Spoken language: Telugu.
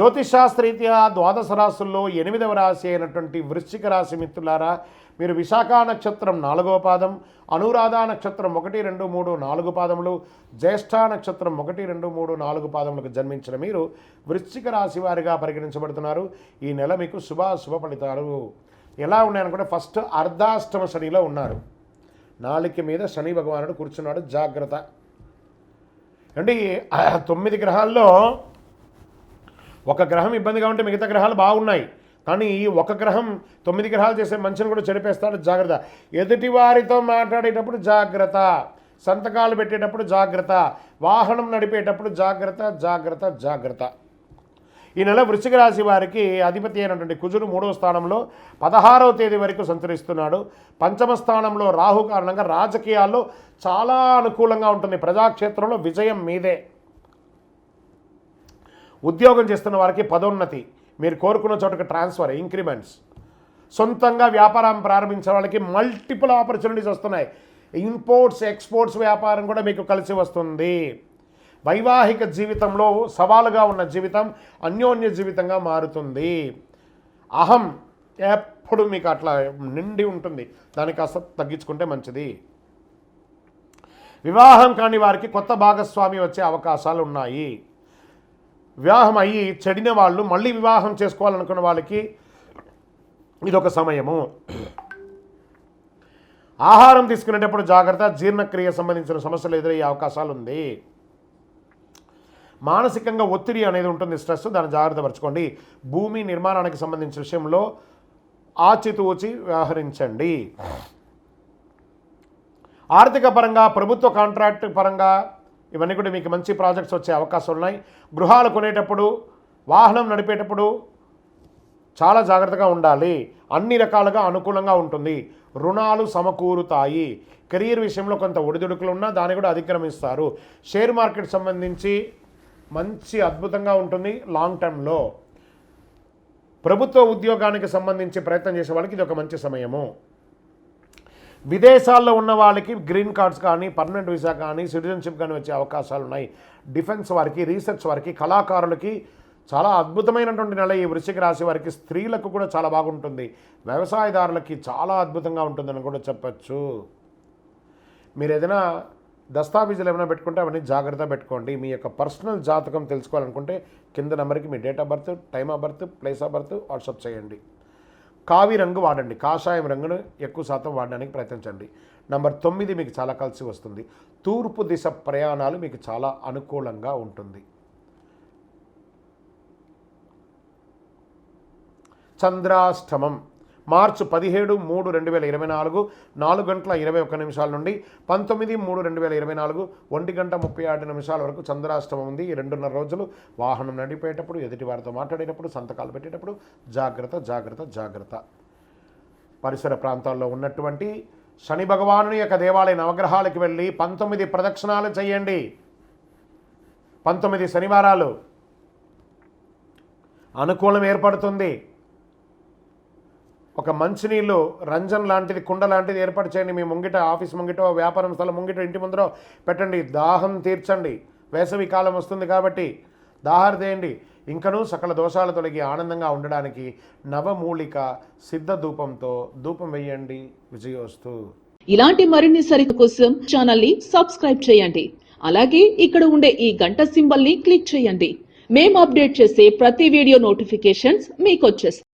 జ్యోతిషాస్త్రీత్యా ద్వాదశ రాశుల్లో ఎనిమిదవ రాశి అయినటువంటి వృశ్చిక రాశి మిత్రులారా మీరు విశాఖ నక్షత్రం నాలుగవ పాదం అనురాధ నక్షత్రం ఒకటి రెండు మూడు నాలుగు పాదములు జ్యేష్ఠ నక్షత్రం ఒకటి రెండు మూడు నాలుగు పాదములకు జన్మించిన మీరు వృశ్చిక రాశి వారిగా పరిగణించబడుతున్నారు. ఈ నెల మీకు శుభ శుభ ఫలితాలు. ఎలా ఉన్నాయనుకుంటే ఫస్ట్ అర్ధాష్టమ శనిలో ఉన్నారు. నాలిక మీద శని భగవానుడు కూర్చున్నాడు. జాగ్రత్త. అంటే తొమ్మిది గ్రహాల్లో ఒక గ్రహం ఇబ్బందిగా ఉంటే మిగతా గ్రహాలు బాగున్నాయి. కానీ ఈ ఒక గ్రహం తొమ్మిది గ్రహాలు చేసే మనిషిని కూడా చెడిపేస్తాడు. జాగ్రత్త. ఎదుటి వారితో మాట్లాడేటప్పుడు జాగ్రత్త. సంతకాలు పెట్టేటప్పుడు జాగ్రత్త. వాహనం నడిపేటప్పుడు జాగ్రత్త జాగ్రత్త జాగ్రత్త. ఈ నెల వృశ్చిక రాశి వారికి అధిపతి అయినటువంటి కుజుడు మూడవ స్థానంలో పదహారవ తేదీ వరకు సంచరిస్తున్నాడు. పంచమ స్థానంలో రాహు కారణంగా రాజకీయాల్లో చాలా అనుకూలంగా ఉంటుంది. ప్రజాక్షేత్రంలో విజయం మీదే. ఉద్యోగం చేస్తున్న వారికి పదోన్నతి. మీరు కోరుకున్న చోటకి ట్రాన్స్ఫర్ ఇంక్రిమెంట్స్ సొంతంగా వ్యాపారం ప్రారంభించే వాళ్ళకి మల్టిపుల్ ఆపర్చునిటీస్ వస్తున్నాయి. ఇంపోర్ట్స్ ఎక్స్పోర్ట్స్ వ్యాపారం కూడా మీకు కలిసి వస్తుంది. వైవాహిక జీవితంలో సవాలుగా ఉన్న జీవితం అన్యోన్య జీవితంగా మారుతుంది. అహం ఎప్పుడు మీకు అట్లా నిండి ఉంటుంది. దాన్ని కాస్త తగ్గించుకుంటే మంచిది. వివాహం కాని వారికి కొత్త భాగస్వామి వచ్చే అవకాశాలు ఉన్నాయి. వివాహం అయ్యి చెడిన వాళ్ళు మళ్ళీ వివాహం చేసుకోవాలనుకున్న వాళ్ళకి ఇదొక సమయము. ఆహారం తీసుకునేటప్పుడు జాగ్రత్త జీర్ణక్రియ సంబంధించిన సమస్యలు ఎదురయ్యే అవకాశాలు ఉంది మానసికంగా ఒత్తిడి అనేది ఉంటుంది స్ట్రెస్ దాన్ని జాగ్రత్త పరచుకోండి. భూమి నిర్మాణానికి సంబంధించిన విషయంలో ఆచితూచి వ్యవహరించండి. ఆర్థిక పరంగా ప్రభుత్వ కాంట్రాక్ట్ పరంగా ఇవన్నీ కూడా మీకు మంచి ప్రాజెక్ట్స్ వచ్చే అవకాశాలు ఉన్నాయి. గృహాలు కొనేటప్పుడు వాహనం నడిపేటప్పుడు చాలా జాగ్రత్తగా ఉండాలి. అన్ని రకాలుగా అనుకూలంగా ఉంటుంది. రుణాలు సమకూరుతాయి. కెరీర్ విషయంలో కొంత ఒడిదుడుకులు ఉన్నా దాన్ని కూడా అధిక్రమిస్తారు. షేర్ మార్కెట్ సంబంధించి మంచి అద్భుతంగా ఉంటుంది లాంగ్ టర్మ్లో. ప్రభుత్వ ఉద్యోగానికి సంబంధించి ప్రయత్నం చేసే వాళ్ళకి ఇది ఒక మంచి సమయము. విదేశాల్లో ఉన్న వాళ్ళకి గ్రీన్ కార్డ్స్ కానీ పర్మనెంట్ వీసా కానీ సిటిజన్షిప్ కానీ వచ్చే అవకాశాలు ఉన్నాయి. డిఫెన్స్ వారికి రీసెర్చ్ వారికి కళాకారులకి చాలా అద్భుతమైనటువంటి నెల ఈ వృశ్చిక రాశి వారికి. స్త్రీలకు కూడా చాలా బాగుంటుంది. వ్యవసాయదారులకి చాలా అద్భుతంగా ఉంటుందని కూడా చెప్పచ్చు. మీరు ఏదైనా దస్తావేజులు ఏమైనా పెట్టుకుంటే అవన్నీ జాగ్రత్త పెట్టుకోండి. మీ యొక్క పర్సనల్ జాతకం తెలుసుకోవాలనుకుంటే కింద నెంబర్కి మీ date of birth time of birth place of birth WhatsApp చేయండి. కావి రంగు వాడండి. కాషాయం రంగును ఎక్కువ శాతం వాడడానికి ప్రయత్నించండి. నంబర్ తొమ్మిది మీకు చాలా కలిసి వస్తుంది. తూర్పు దిశ ప్రయాణాలు మీకు చాలా అనుకూలంగా ఉంటుంది. చంద్రాష్టమం. మార్చి పదిహేడు మూడు రెండు వేల ఇరవై నాలుగు నాలుగు గంటల ఇరవై ఒక్క నిమిషాల నుండి పంతొమ్మిది మూడు రెండు వేల ఇరవై నాలుగు ఒంటి గంట ముప్పై ఆరు నిమిషాల వరకు చంద్రాష్టమం ఉంది. ఈ రెండున్నర రోజులు వాహనం నడిపేటప్పుడు ఎదుటి వారితో మాట్లాడేటప్పుడు సంతకాలు పెట్టేటప్పుడు జాగ్రత్త జాగ్రత్త జాగ్రత్త. పరిసర ప్రాంతాల్లో ఉన్నటువంటి శని భగవానుని యొక్క దేవాలయ నవగ్రహాలకు వెళ్ళి పంతొమ్మిది ప్రదక్షిణాలు చేయండి. పంతొమ్మిది శనివారాలు. అనుకూలం ఏర్పడుతుంది. ఒక మంచినీళ్ళు రంజన్ లాంటిది కుండ లాంటిది ఏర్పాటు చేయండి. మీ ముంగిట ఆఫీస్ ముంగిటో వ్యాపారం స్థలం ముంగిట ఇంటి ముందరో పెట్టండి. దాహం తీర్చండి. వేసవి కాలం వస్తుంది కాబట్టి దాహారు చేయండి ఇంకనూ సకల దోషాలు తొలగి ఆనందంగా ఉండడానికి నవమూలిక సిద్ధ ధూపంతో ధూపం వేయండి. విజయోస్తు. ఇలాంటి మరిన్ని సరిత కోసం ఛానల్ని సబ్స్క్రైబ్ చేయండి. అలాగే ఇక్కడ ఉండే ఈ గంట సింబల్ని క్లిక్ చేయండి. మేము అప్డేట్ చేసే ప్రతి వీడియో నోటిఫికేషన్స్ మీకు వచ్చేస్తాయి